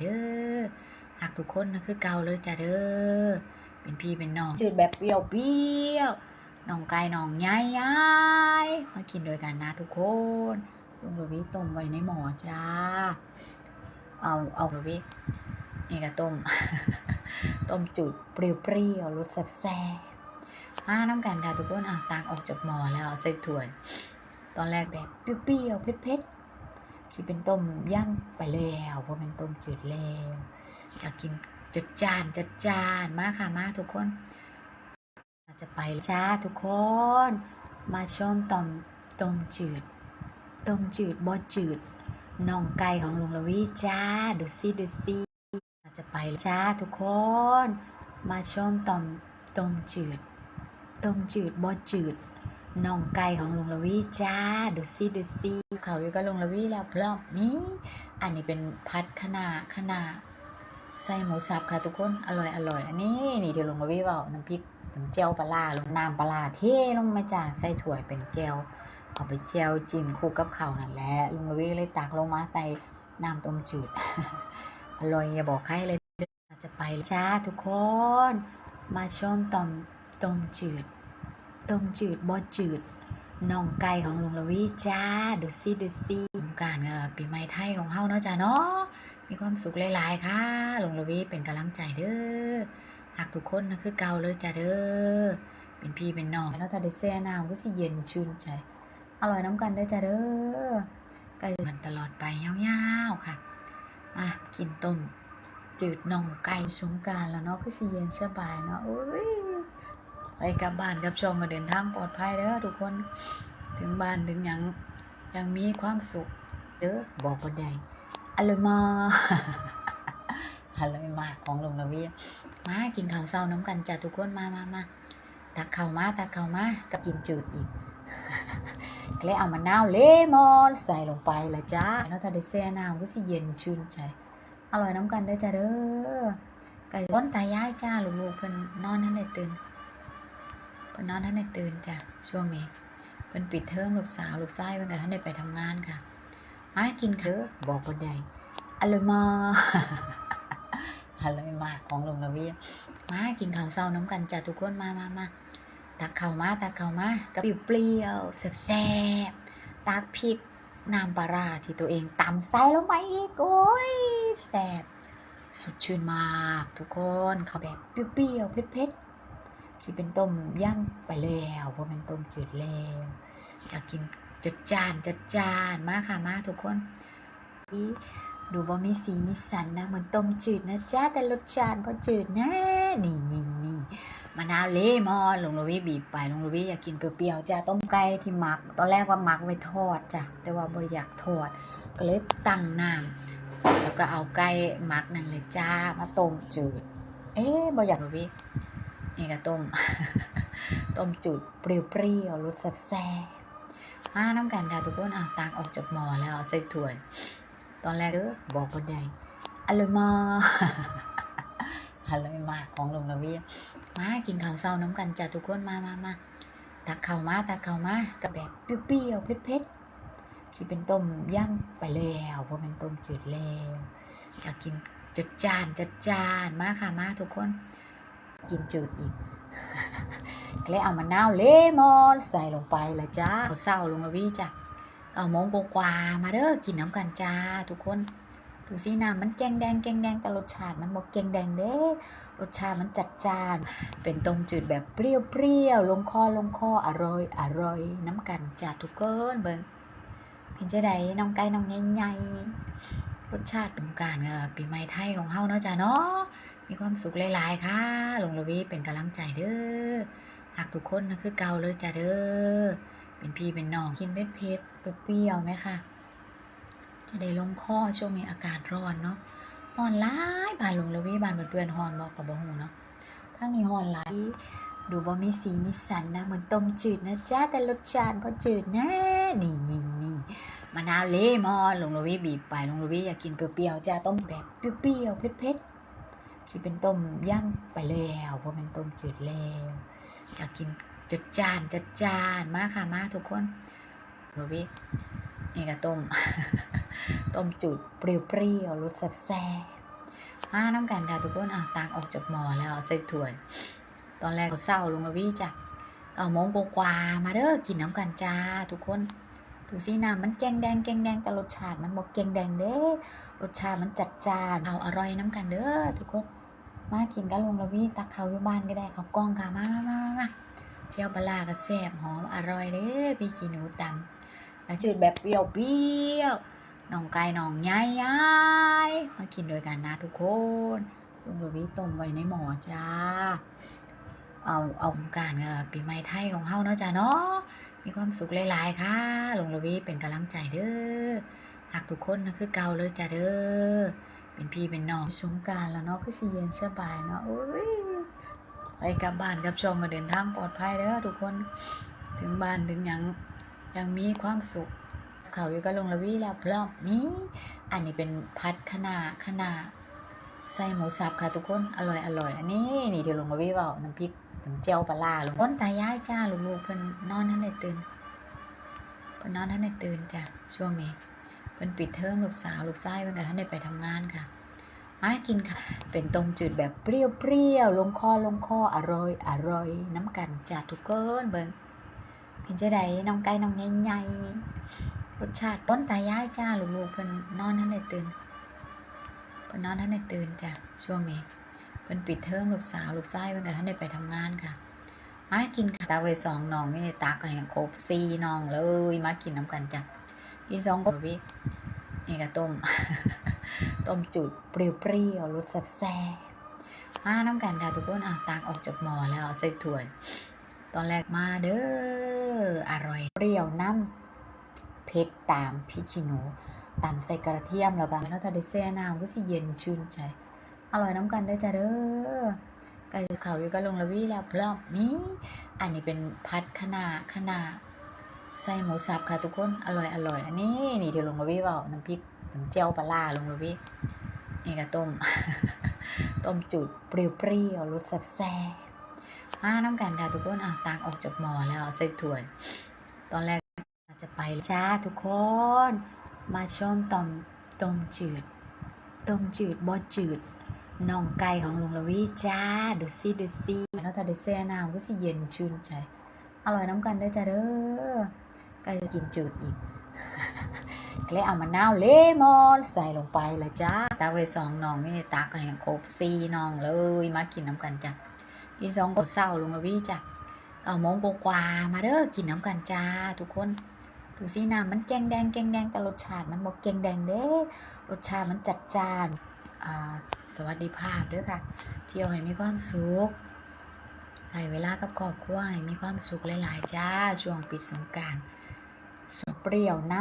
เด้อหากทุกคนนะคือเก่าเลยจ้ะเด้อเป็นพี่เป็นน้องจืดแบบเปรี้ยวเปรี้ยวน้องไก่น้องย้ายยายมากินโดยกันนะทุกคนลุงบวิต้มไว้ในหม้อจ้า เอาเอาบวินี่ก็ต้ม ต้มจืดเปรี้ยวๆรสแซ่บๆมาน้ำกันค่ะทุกคนอะตากออกจากหม้อแล้วเอาใส่ถ้วย ตอนแรกแบบเปรี้ยวๆเผ็ดๆ ที่เป็นต้มย่ำไปแล้วเพราะเป็นต้มจืดแล้วอยากกินจัดจานจัดจานมาค่ะมาทุกคนเราจะไปจ้าทุกคน มาชมต้มต้มจืดต้มจืดบอจืดน่องไก่ของลุงละวีจ้าดูซิดูซิเราจะไปจ้าทุกคน มาชมต้มต้มจืดต้มจืดบอจืดน่องไก่ของลุงละวีจ้าดูซิดูซิ เขาอยู่กับลุงละวีแล้วพร้อมนี่อันนี้เป็นพัดขนาขนาใส่หมูสับค่ะทุกคนอร่อยอร่อยอันนี้นี่ที่ลุงละวีบอกน้ำพริกน้ำเจียวปลาร้าลงน้ำปลาร้าเทลงมาจ้าใส่ถ้วเป็นเจียวเอาไปเจียวจิ้มคู่กับข้าวนั่นแหละลุงละวีเลยตักลงมาใส่น้ำต้มจืดอร่อยอย่าบอกใครเลยจะไปจ้าทุกคน มาชมต้มต้มจืดต้มจืดบอจืด น่องไก่ของลุงละวีจ้า ดูซิดูซิสงการเออปีใหม่ไทยของเฮาเนาะจ้าเนาะมีความสุขหลายๆค่ะลุงละวีเป็นกำลังใจเด้อหากทุกคนนะคือเก่าเลยจ้าเด้อเป็นพี่เป็นน้องแล้วถ้าได้แซ่น้ำก็สิเย็นชื่นใจอร่อยน้ำกันได้จ้าเด้อไก่มันตลอดไปยาวๆค่ะอะกินต้มจืดน่องไก่สงการแล้วเนาะก็สิเย็นสบายเนาะโอ้ย ไปกลับบ้านกับชมกันเดินทางปลอดภัยเด้อทุกคนถึงบ้านถึงยังยังมีความสุขเด้อบอกคนใดอร่อยมากอร่อยมากของลุงละวีมากินข้าวเช้าน้ำกันจ้ะทุกคนมามามาตักข้าวมาตักข้าวมากับกินจืดอีกเลยเอามะนาวเลมอนใส่ลงไปละจ้าแล้วถ้าได้แช่น้ำก็สิเย็นชื่นใจอร่อยน้ำกันได้อจ้ะเด้อไก่ต้นตายายจ้าลูกๆเพิ่นนอนให้ได้ตื่น พิ่นนอนท่านได้ตื่นจ้ะช่วงนี้เพิ่นปิดเทอมลูกสาวลูกชายเพิ่นก็ท่านได้ไปทำงานค่ะมากินเถอะบอกคนใดอร่อยมากอร่อยมากของลุงละวีมากินข้าวเช้าน้ำกันจ้ะทุกคนมามามาตักข้าวมาตักข้าวมากับเปรี้ยวๆแซ่บๆตักพริกน้ำปลาราที่ตัวเองตำใส่ลงไปอีกโอ้ยแซ่บสดชื่นมากทุกคนข้าวแบบเปรี้ยวๆเผ็ดๆ ที่เป็นต้มย่ำไปแล้วเพราะเป็นต้มจืดแล้วอยากกินจัดจานจัดจานมากค่ะมากทุกคนอีดูบ่มีสีมีสันนะเหมือนต้มจืดนะจ้าแต่รสชาติก็จืดนะนี่นี่นี่มะนาวเลมอนลงลวีบีบไปลงลวีอยากกินเปรี้ยวๆจ้าต้มไก่ที่หมัก ตอนแรกว่าหมักไว้ทอดจ้ะแต่ว่าบ่อยากทอด ก็เลยตั้งน้ำแล้วก็เอาไก่หมักนั่นเลยจ้ามาต้มจืด เอ๊ะบ่อยากลวี นี่ก็ต้ม ต้มจืดเปรี้ยวๆรสแซ่บๆมาน้ำกันค่ะทุกคนอะตากออกจากหม้อแล้วเอาใส่ถ้วย ตอนแรกเด้อบอกคนใดอร่อยมากอร่อยมากของลุงละวีมากินข้าวเช้าน้ำกันจ้ะทุกคนมามามาตักข้าวมาตักข้าวมากับแบบเปรี้ยวๆเผ็ดๆที่เป็นต้มย่ำไปแล้วเพราะเป็นต้มจืดแล้วอยากกินจัดจานจัดจานมาค่ะมาทุกคน กินจืดอีกก็เลยเอามะนาวเลมอนใส่ลงไปละจ้าเศร้าลงละวีจ้ะเอาโมงกว่ามาเด้อกินน้ำกันจ้าทุกคนดูสิน้ำมันแกงแดงแกงแดงแต่รสชาติมันบอกแกงแดงเด้รสชาติมันจัดจ้าน เป็นต้มจืดแบบเปรี้ยวๆลงคอลงคออร่อยอร่อยน้ำกันจ้าทุกคนเบิ่งเป็นจะไดน้องไก่น้องใหญ่ๆรสชาติเป็นการปีใหม่ไทยของเฮาเนาะจ้าเนาะ มีความสุขหลายๆค่ะหลวงละวีเป็นกำลังใจเด้อหากทุกคนนะคือเกาเลยจ้ะเด้อเป็นพี่เป็นน้องกินเผ็ดเผ็ดเปรี้ยวไหมคะจะได้ลงคอช่วงนี้อากาศร้อนเนาะร้อนหลายบ้านหลวงละวีบ้านเพื่อนๆร้อนบอกกับบ่หูเนาะทั้งนี้ร้อนหลายดูบ่มีสีมีสันนะเหมือนต้มจืดนะจ้าแต่รสชาติก็จืดนะนี่นี่นี่มะนาวเลมอนลวงละวีบีบไปหลวงละวีอยากกินเปรี้ยวๆจ้าต้มแบบเปรี้ยวๆเผ็ดๆ ที่เป็นต้มย่ำไปแล้วเพราะเป็นต้มจืดแล้วอยากกินจัดจานจัดจานมากค่ะมากทุกคนรูบินี่ก็ต้ม ต้มจืดเปรี้ยวๆรสแซ่บมาน้ำกันค่ะทุกคนอะตากออกจากหม้อแล้วเอาใส่ถ้วย ตอนแรกก็เศร้าลงละวี่จ้ะเก้าโมงกว่ามาเด้อกินน้ำกันจ้าทุกคนดูสิน้ำมันแกงแดงแกงแดงแต่รสชาติมันบอกแกงแดงเด้รสชาติมันจัดจานเอาอร่อยน้ำกันเด้อทุกคน มากินกันลงละวีตักเขาอยู่บ้านก็ได้ข้ากล้องค่ะมามามามามาเจียวปลาก็แซ่บหอมอร่อยเด้อพี่ขี้หนูตำแล้วจืดแบบเปรี้ยวเปรี้ยวน้องไก่น้องยายยายมากินด้วยกันนะทุกคนลุงละวีต้มไว้ในหม้อจ้า เอาเอาการปีใหม่ไทยของเฮาเนาะจ้าเนาะมีความสุขหลายๆค่ะลุงละวีเป็นกำลังใจเด้อหักทุกคนนะคือเก่าเลยจ้าเด้อ เป็นพี่เป็นน้องสงการแล้วเนาะคือสิเย็นสบายเนาะโอ้ยไปกลับบ้านกับชมมาเดินทางปลอดภัยเด้อทุกคนถึงบ้านถึงยังยังมีความสุข เขาอยู่กับลงละวีแล้วพร้อมนี้ อันนี้เป็นพัดขนาขนาใส่หมูสับค่ะทุกคนอร่อยอร่อยอันนี้นี่ที่ลงละวีบอกน้ำพริกน้ำเจียวปลาร้าลุงคนตายายจ้าลูกๆเพิ่นนอนท่านได้ตื่นเพิ่นนอนท่านได้ตื่นจ้ะช่วงนี้ เพิ่นปิดเทอมลูกสาวลูกชายเพิ่นก็ท่านได้ไปทำงานค่ะ มากินค่ะ เป็นต้มจืดแบบเปรี้ยวๆลงคอลงคออร่อยอร่อยน้ำกันจ้ะทุกคนเบิ่งเป็นจะได้น้องไก่น้องใหญ่ๆรสชาติต้นตายายจ้าลูกๆเพิ่นนอนท่านได้ตื่นเพิ่นนอนท่านได้ตื่นจ้ะช่วงนี้เพิ่นปิดเทอมลูกสาวลูกชายเพิ่นก็ท่านได้ไปทำงานค่ะมากินค่ะตาไว้สองน้องนี่ตากก็ให้ครบสี่น้องเลยมากินน้ำกันจ้ะ กินสองคนวินี่ก็ต้ม ต้มจุดเปรี้ยวๆรสแซ่บๆมาน้ำกันค่ะทุกคนอะตากออกจากหม้อแล้วเอาใส่ถ้วย ตอนแรกมาเด้ออร่อย เปรี้ยวน้ำเผ็ดตามพริกขี้หนูตำใส่กระเทียมแล้วกันแล้วถ้าได้แซ่น้ำก็สิเย็นชื่นใจอร่อยน้ำกันได้จ้ะเด้อไก่เขาอยู่กับลงละวี่แล้วพร้อมนี้ อันนี้เป็นพัดขนาขนา ใส่หมูสับค่ะทุกคนอร่อยอร่อยอันนี้นี่ที่ลงละวี่บอกน้ำพริกน้ำเจียวปลาร้าลงละวี่นี่ก็ต้ม ต้มจุดเปรี้ยวๆรสแซ่บมาน้ำกันค่ะทุกคนอะตากออกจากหม้อแล้วใส่ถ้วย ตอนแรกจะไปจ้าทุกคน มาชมต้มต้มจืดต้มจืดบ่จืดน้องไก่ของลุงละวีจ้าดูซิดูซิแล้วถ้าได้แซ่น้ำก็สิเย็นชื่นใจ อร่อยน้ำกันได้อจ้าเด้อก่จะกินจืดอีกก็เลยเอามะนาวเลมอนใส่ลงไปลยจ้าตาไว้สองน้องนี่ตากก็ให้ครบสี่น้องเลยมากินน้ำกันจ้ะกินสองก็เศร้าลงละวีจ้ะเก้าโมงกว่ามาเด้อกินน้ำกันจ้าทุกคนดูสิน้ำมันแกงแดงแกงแดงแต่รสชาติมันบอกแกงแดงเด้รสชาติมันจัดจานอ่าสวัสดิภาพด้วยค่ะ เที่ยวให้มีความสุข ให้เวลากับครอบครัวให้มีความสุขหลายๆจ้าช่วงปิดสงการสเปรี้ยวน้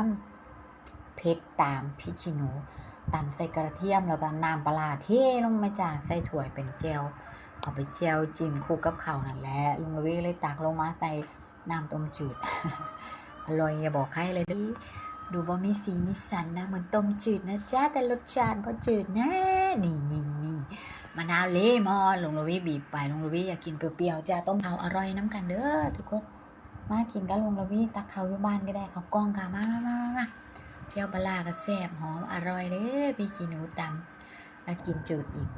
ำเผ็ดตามพริกขี้หนูตามใส่กระเทียมแล้วก็น้ำปลาเทลงมาจ้าใส่ถ้วเป็นเจลเอาไปเจลจิ้มคู่กับข้าวนั่นแหละลุงระวีเลยตักลงมาใส่น้ำต้มจืดอร่อยอย่าบอกใครเลยดิดูบ่มีสีมีสันนะเหมือนต้มจืดนะจ้าแต่รสชาติบ่จืดนะนี่นี่นี่ มะนาวเลมอนลุงลวีบีบไปลุงลวีอยากกินเปรี้ยวๆจ้าต้มเผาอร่อยน้ำกันเด้อทุกคนมากินกับลุงลวีตักเขาวอยู่บ้านก็ได้ข้าวกล้องค่ะมามามามาเจียวปลาร้าก็แซ่บหอมอร่อยเด้อพี่ขี้หนูตำแล้วกินจืดอีก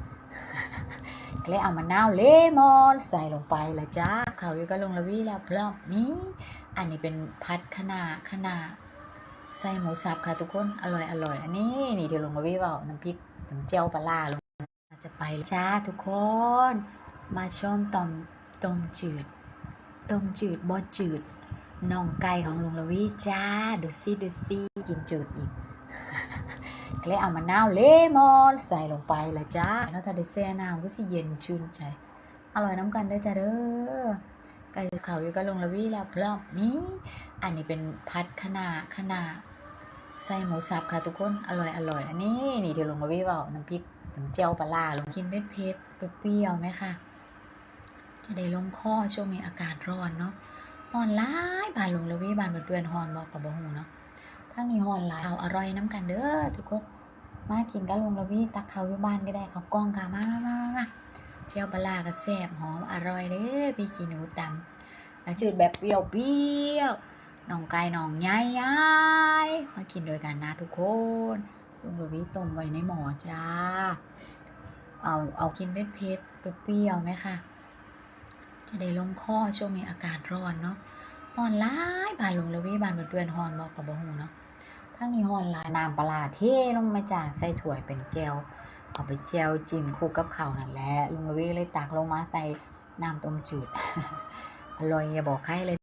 ก็เลยเอามะนาวเลมอนใส่ลงไปลยจ้าเขาวอยู่กับลุงลวีแล้วพร้อมนี้อันนี้เป็นพัดขนาขนาใส่หมูสับค่ะทุกคนอร่อยอร่อยอันนี้นี่ที่ลงมาวิบอกน้ำพริกน้ำเจียวปลาลง จะไปจ้าทุกคน มาชมต้มต้มจืดต้มจืดบ่จืดน้องไก่ของลุงละวีจ้าดูซิดูซิกินจืดอีกก็เลยเอามะนาวเลมอนใส่ลงไปลยจ้าแล้วถ้าได้แซ่น้ำก็สิเย็นชื่นใจอร่อยน้ำกันได้จ้าเด้อไก่เขาอยู่กับลุงละวีแล้วพร้อมนี้อันนี้เป็นพัดขนาขนาใส่หมูสับค่ะทุกคนอร่อยอร่อยอันนี้นี่ที่ลงมาวิบอกน้ำพริก น้ำเจียวปลาร้าลงกินเผ็ดเผ็ดเปรี้ยวไหมคะจะได้ลงคอช่วงนี้อากาศร้อนเนาะฮอนหลายบานลงละวิบ้านเพื่อนๆฮ้อนบอกกับบ่ฮูเนาะทั้งนี้ฮ้อนหลายเอาอร่อยน้ำกันเด้อทุกคนมากินกับลุงละวิตักเขาอยู่บ้านก็ได้ข้าวกล้องค่ะมามามามาเจียวปลาร้าก็แซ่บหอมอร่อยเด้อพี่ขี้หนูตำแล้วจืดแบบเปรี้ยวเปรี้ยวน้องไก่น้องยายยายมากินด้วยกันนะทุกคน ลุงบวีต้มไว้ในหมอจ้า เอาเอากินเผ็ดเผ็ดๆเปรี้ยวไหมคะจะได้ลงคอช่วงนี้อากาศร้อนเนาะร้อนลายบานลุงละวิบานเปื่อนๆร้อนบอกกับบ่ฮู้เนาะทั้งนี้ร้อนลายน้ำปลาร้าเทลงมาจากใส่ถ้วเป็นเจลเอาไปเจลจิ้มคู่กับข้าวนั่นแหละลุงละวิเลยตักลงมาใส่น้ำต้มจืดอร่อยอย่าบอกใครเลย